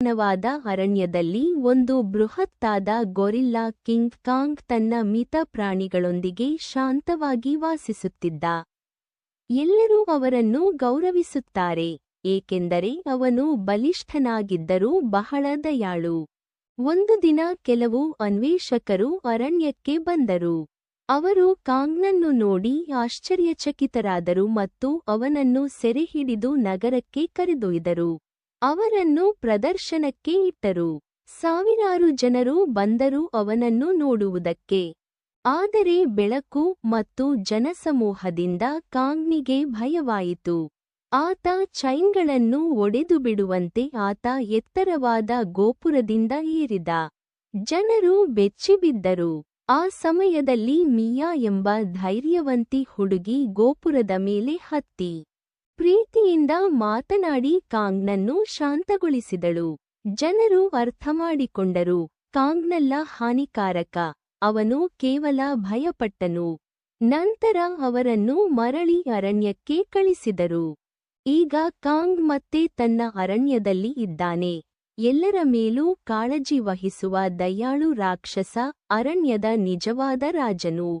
ವಾದ ಅರಣ್ಯದಲ್ಲಿ ಒಂದು ಬೃಹತ್ತಾದ ಗೊರಿಲ್ಲಾ ಕಿಂಗ್ ಕಾಂಗ್ ತನ್ನ ಮಿತ ಪ್ರಾಣಿಗಳೊಂದಿಗೆ ಶಾಂತವಾಗಿ ವಾಸಿಸುತ್ತಿದ್ದ. ಎಲ್ಲರೂ ಅವರನ್ನು ಗೌರವಿಸುತ್ತಾರೆ, ಏಕೆಂದರೆ ಅವನು ಬಲಿಷ್ಠನಾಗಿದ್ದರೂ ಬಹಳ ದಯಾಳು. ಒಂದು ದಿನ ಕೆಲವು ಅನ್ವೇಷಕರು ಅರಣ್ಯಕ್ಕೆ ಬಂದರು. ಅವರು ಕಾಂಗ್ನನ್ನು ನೋಡಿ ಆಶ್ಚರ್ಯಚಕಿತರಾದರು ಮತ್ತು ಅವನನ್ನು ಸೆರೆಹಿಡಿದು ನಗರಕ್ಕೆ ಕರೆದೊಯ್ದರು. ಅವರನ್ನು ಪ್ರದರ್ಶನಕ್ಕೆ ಇಟ್ಟರು. ಸಾವಿರಾರು ಜನರು ಬಂದರು ಅವನನ್ನು ನೋಡುವುದಕ್ಕೆ. ಆದರೆ ಬೆಳಕು ಮತ್ತು ಜನಸಮೂಹದಿಂದ ಕಾಂಗ್ನಿಗೆ ಭಯವಾಯಿತು. ಆತ ಚೈನ್ಗಳನ್ನು ಒಡೆದು ಬಿಡುವಂತೆ ಆತ ಎತ್ತರವಾದ ಗೋಪುರದಿಂದ ಏರಿದ. ಜನರು ಬೆಚ್ಚಿಬಿದ್ದರು. ಆ ಸಮಯದಲ್ಲಿ ಮಿಯಾ ಎಂಬ ಧೈರ್ಯವಂತಿ ಹುಡುಗಿ ಗೋಪುರದ ಮೇಲೆ ಹತ್ತಿ. ಪ್ರೀತಿಯಿಂದ ಮಾತನಾಡಿ ಕಾಂಗ್ನನ್ನು ಶಾಂತಗೊಳಿಸಿದಳು. ಜನರು ಅರ್ಥಮಾಡಿಕೊಂಡರು, ಕಾಂಗ್ನಲ್ಲ ಹಾನಿಕಾರಕ, ಅವನು ಕೇವಲ ಭಯಪಟ್ಟನು. ನಂತರ ಅವರನ್ನು ಮರಳಿ ಅರಣ್ಯಕ್ಕೆ ಕಳಿಸಿದರು. ಈಗ ಕಾಂಗ್ ಮತ್ತೆ ತನ್ನ ಅರಣ್ಯದಲ್ಲಿ ಇದ್ದಾನೆ. ಎಲ್ಲರ ಮೇಲೂ ಕಾಳಜಿ ವಹಿಸುವ ದಯಾಳು ರಾಕ್ಷಸ ಅರಣ್ಯದ ನಿಜವಾದ ರಾಜನು.